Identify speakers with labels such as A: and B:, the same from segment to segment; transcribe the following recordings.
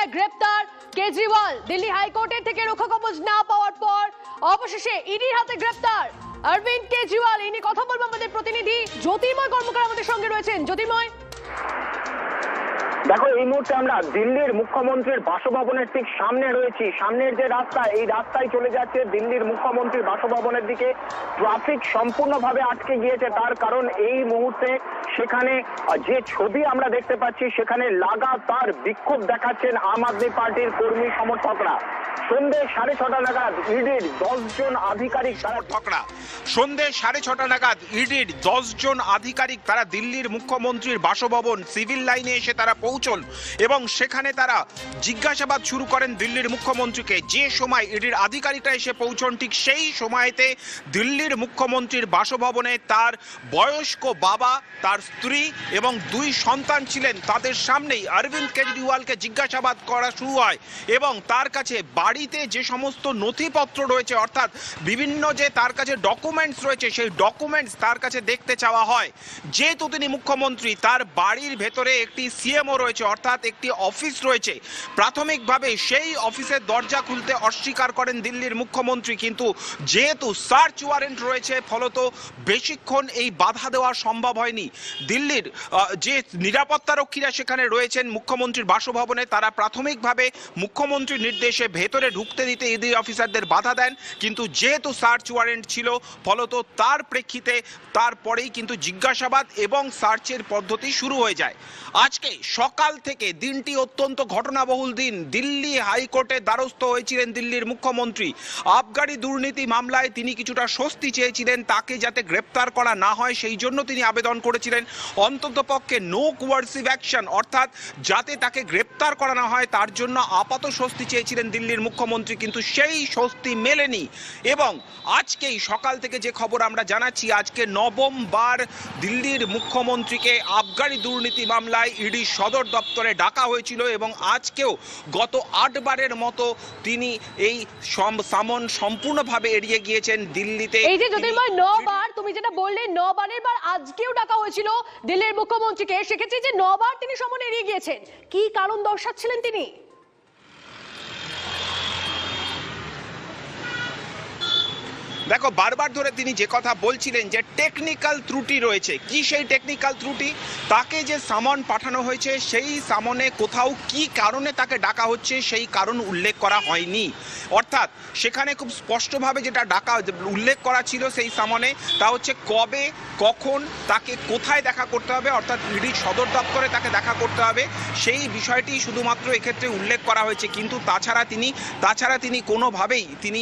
A: যায় গ্রেপ্তার। কেজরিওয়াল দিল্লি হাইকোর্টের থেকে রক্ষা কবচ না পাওয়ার পর অবশেষে ইডির হাতে গ্রেপ্তার। অরবিন্দ কেজরিওয়াল, ইনি কথা বলব আমাদের প্রতিনিধি। জ্যোতির্ময় কর্মকার আমাদের সঙ্গে রয়েছেন। জ্যোতির্ময়
B: দেখো, এই মুহূর্তে আমরা দিল্লির মুখ্যমন্ত্রীর বাসভবনের ঠিক সামনে রয়েছি। সামনের যে রাস্তা, এই রাস্তায় চলে যাচ্ছে দিল্লির মুখ্যমন্ত্রীর বাসভবনের দিকে। ট্রাফিক সম্পূর্ণভাবে আটকে গিয়েছে, তার কারণ এই মুহূর্তে সেখানে যে ছবি আমরা দেখতে পাচ্ছি, সেখানে লাগাতার বিক্ষোভ দেখাচ্ছেন আম আদমি পার্টির কর্মী সমর্থকরা। সন্ধ্যে সাড়ে ছটা নাগাদ ইডির দশ জন আধিকারিক তারা
C: সন্ধে আধিকারিক তারা দিল্লির মুখ্যমন্ত্রীর বাসভবন সিভিল লাইনে এসে তারা পৌঁছন এবং সেখানে তারা জিজ্ঞাসাবাদ শুরু করেন দিল্লির মুখ্যমন্ত্রীকে। যে সময় ইডির আধিকারিকরা এসে পৌঁছন, ঠিক সেই সময়তে দিল্লির মুখ্যমন্ত্রীর বাসভবনে তার বয়স্ক বাবা, তার স্ত্রী এবং দুই সন্তান ছিলেন। তাদের সামনেই অরবিন্দ কেজরিওয়ালকে জিজ্ঞাসাবাদ করা শুরু হয় এবং তার কাছে বাড়িতে যে সমস্ত নথিপত্র রয়েছে, অর্থাৎ বিভিন্ন যে তার কাছে ডকুমেন্টস রয়েছে, সেই ডকুমেন্টস তার কাছে দেখতে চাওয়া হয়। যেহেতু তিনি মুখ্যমন্ত্রী, তার বাড়ির ভেতরে একটি সিএমও রয়েছে, অর্থাৎ একটি অফিস রয়েছে। প্রাথমিকভাবে সেই অফিসের দরজা খুলতে অস্বীকার করেন দিল্লির মুখ্যমন্ত্রী, কিন্তু যেহেতু সার্চ ওয়ারেন্ট রয়েছে, ফলত বেশিক্ষণ এই বাধা দেওয়া সম্ভব হয়নি। দিল্লির যে নিরাপত্তারক্ষীরা সেখানে রয়েছেন মুখ্যমন্ত্রীর বাসভবনে, তারা প্রাথমিকভাবে মুখ্যমন্ত্রীর নির্দেশে ভেতরে ঢুকতে দিতে ইডি অফিসারদের বাধা দেন, কিন্তু যেহেতু সার্চ ওয়ারেন্ট ছিল, ফলত তার প্রেক্ষিতে তারপরেই কিন্তু জিজ্ঞাসাবাদ এবং সার্চের পদ্ধতি শুরু হয়ে যায়। আজকে সকাল থেকে দিনটি অত্যন্ত ঘটনাবহুল দিন। দিল্লি হাইকোর্টে দ্বারস্থ হয়েছিলেন দিল্লির মুখ্যমন্ত্রী। আবগারি দুর্নীতি মামলায় তিনি কিছুটা স্বস্তি চেয়েছিলেন, তাকে যাতে গ্রেপ্তার করা না হয়, সেই জন্য তিনি আবেদন করেছিলেন। অন্তত পক্ষে নো কোয়ার্সিভ অ্যাকশন অর্থাৎ যাতে তাকে গ্রেপ্তার করা না হয়, তার জন্য আপাত স্বস্তি চেয়েছিলেন দিল্লির মুখ্যমন্ত্রী কিন্তু সেই স্বস্তি মেলেনি। এবং আজকেই সকাল থেকে যে খবর আমরা জানাচ্ছি আজকে নবমবার দিল্লির মুখ্যমন্ত্রীকে আবগারি দুর্নীতি মামলায় ইডি সদর দপ্তরে ডাকা হয়েছিল এবং আজকেও গত আটবারের মতো তিনি এই সম- সামন সম্পূর্ণভাবে এড়িয়ে গিয়েছেন দিল্লিতে।
A: এই যে জ্যোতির্ময় নবার তুমি যেটা বললে নবারের বার আজকেও ডাকা হয়েছিল দিল্লির মুখ্যমন্ত্রীকে। সেক্ষেত্রে যে নবার তিনি সমন এড়িয়ে গিয়েছেন কি কারণ দর্শাচ্ছিলেন তিনি?
C: দেখো, বারবার ধরে তিনি যে কথা বলছিলেন যে টেকনিক্যাল ত্রুটি রয়েছে, কি সেই টেকনিক্যাল ত্রুটি? তাকে যে সামন পাঠানো হয়েছে, সেই সামনে কোথাও কি কারণে তাকে ডাকা হচ্ছে, সেই কারণ উল্লেখ করা হয়নি। অর্থাৎ সেখানে খুব স্পষ্টভাবে যেটা ডাকা, উল্লেখ করা ছিল সেই সামনে, তা হচ্ছে কবে, কখন তাকে কোথায় দেখা করতে হবে, অর্থাৎ ইডি সদর দপ্তরে তাকে দেখা করতে হবে, সেই বিষয়টি শুধুমাত্র এক্ষেত্রে উল্লেখ করা হয়েছে। কিন্তু তাছাড়া তিনি তাছাড়া তিনি কোনোভাবেই, তিনি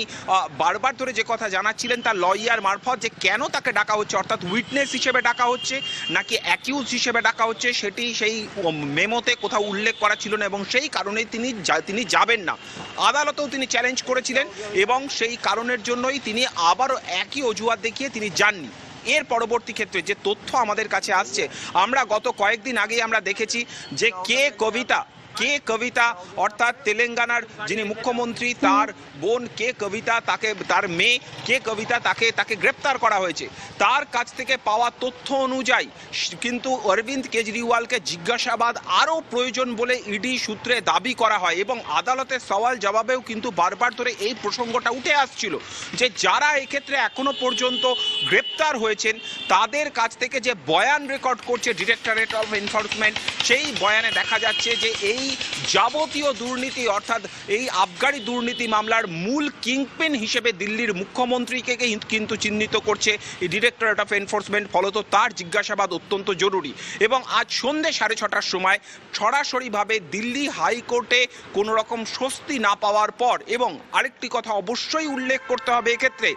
C: বারবার ধরে যে কথা জানাচ্ছিলেন তার লয়ার মারফত যে কেন তাকে ডাকা হচ্ছে, অর্থাৎ উইটনেস হিসেবে ডাকা হচ্ছে, নাকি অ্যাকিউজ হিসেবে ডাকা হচ্ছে, সেটি সেই মেমোতে কোথাও উল্লেখ করা ছিল না এবং সেই কারণেই তিনি তিনি যাবেন না। আদালতেও তিনি চ্যালেঞ্জ করেছিলেন এবং সেই কারণের জন্যই তিনি আবারও একই অজুহাত দেখিয়ে তিনি যাননি। এর পরবর্তী ক্ষেত্রে যে তথ্য আমাদের কাছে আসছে, আমরা গত কয়েকদিন আগেই আমরা দেখেছি যে কে কবিতা কে কবিতা, অর্থাৎ তেলেঙ্গানার যিনি মুখ্যমন্ত্রী, তার বোন কে কবিতা, তাকে, তার মেয়ে কে কবিতা, তাকে তাকে গ্রেপ্তার করা হয়েছে। তার কাছ থেকে পাওয়া তথ্য অনুযায়ী, কিন্তু অরবিন্দ কেজরিওয়ালকে জিজ্ঞাসাবাদ আরও প্রয়োজন বলে ইডি সূত্রে দাবি করা হয় এবং আদালতের সওয়াল জবাবেও কিন্তু বারবার ধরে এই প্রসঙ্গটা উঠে আসছিল যে যারা এক্ষেত্রে এখনও পর্যন্ত গ্রেপ্তার হয়েছেন, তাদের কাছ থেকে যে বয়ান রেকর্ড করছে ডিরেক্টরেট অফ এনফোর্সমেন্ট, সেই বয়ানে দেখা যাচ্ছে যে এই যাবতীয় দুর্নীতি, অর্থাৎ এই আবগারি দুর্নীতি মামলার মূল কিংপেন হিসেবে দিল্লির মুখ্যমন্ত্রীকে কিন্তু চিহ্নিত করছে এই ডিরেক্টরেট অফ এনফোর্সমেন্ট ফলত তার জিজ্ঞাসাবাদ অত্যন্ত জরুরি। এবং আজ সন্ধে সাড়ে ছটার সময় সরাসরিভাবে দিল্লি হাইকোর্টে কোনো রকম স্বস্তি না পাওয়ার পর এবং আরেকটি কথা অবশ্যই উল্লেখ করতে হবে এক্ষেত্রে।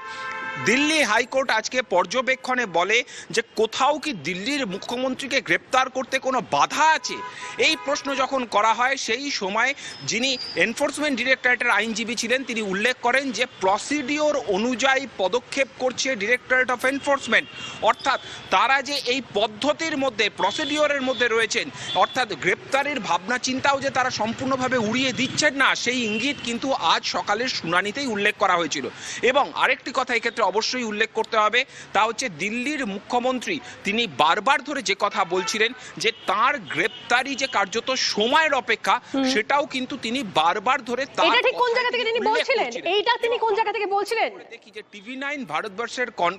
C: দিল্লি হাইকোর্ট আজকে পর্যবেক্ষণে বলে যে কোথাও কি দিল্লির মুখ্যমন্ত্রীকে গ্রেপ্তার করতে কোনো বাধা আছে? এই প্রশ্ন যখন করা হয়, সেই সময় যিনি এনফোর্সমেন্ট ডিরেক্টরেটের আইনজীবী ছিলেন, তিনি উল্লেখ করেন যে প্রসিডিওর অনুযায়ী পদক্ষেপ করছে ডিরেক্টরেট অফ এনফোর্সমেন্ট অর্থাৎ তারা যে এই পদ্ধতির মধ্যে প্রসিডিওরের মধ্যে রয়েছেন, অর্থাৎ গ্রেপ্তারের ভাবনা, চিন্তাও যে তারা সম্পূর্ণভাবে উড়িয়ে দিচ্ছেন না, সেই ইঙ্গিত কিন্তু আজ সকালের শুনানিতেই উল্লেখ করা হয়েছিল। এবং আরেকটি কথা এক্ষেত্রে ক্ষেত্রে অবশ্যই উল্লেখ করতে হবে তা হচ্ছে দিল্লির মুখ্যমন্ত্রী তিনি বারবার ধরে যে কথা বলছিলেন যে তার গ্রেপ্তারি যে কার্যত সময়ের অপেক্ষা সেটাও কিন্তু তিনি বারবার ধরে
A: এটা ঠিক কোন জায়গা থেকে তিনি বলছিলেন? এইটা তিনি কোন জায়গা থেকে বলছিলেন?
C: দেখি যে টিভি নাইন ভারতবর্ষের কন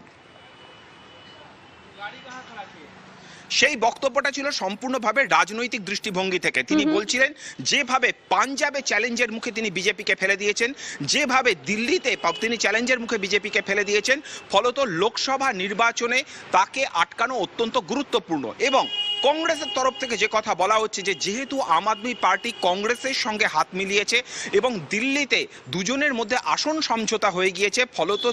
C: সেই বক্তব্যটা ছিল সম্পূর্ণভাবে রাজনৈতিক দৃষ্টিভঙ্গি থেকে। তিনি বলছিলেন যেভাবে পাঞ্জাবে চ্যালেঞ্জের মুখে তিনি বিজেপিকে ফেলে দিয়েছেন যেভাবে দিল্লিতে তিনি চ্যালেঞ্জের মুখে বিজেপিকে ফেলে দিয়েছেন ফলত লোকসভা নির্বাচনে তাকে আটকানো অত্যন্ত গুরুত্বপূর্ণ। এবং কংগ্রেসের তরফ থেকে যে কথা বলা হচ্ছে যে যেহেতু আম আদমি পার্টি কংগ্রেসের সঙ্গে হাত মিলিয়েছে এবং দিল্লিতে দুজনের মধ্যে আসন সমঝোতা হয়ে গিয়েছে ফলত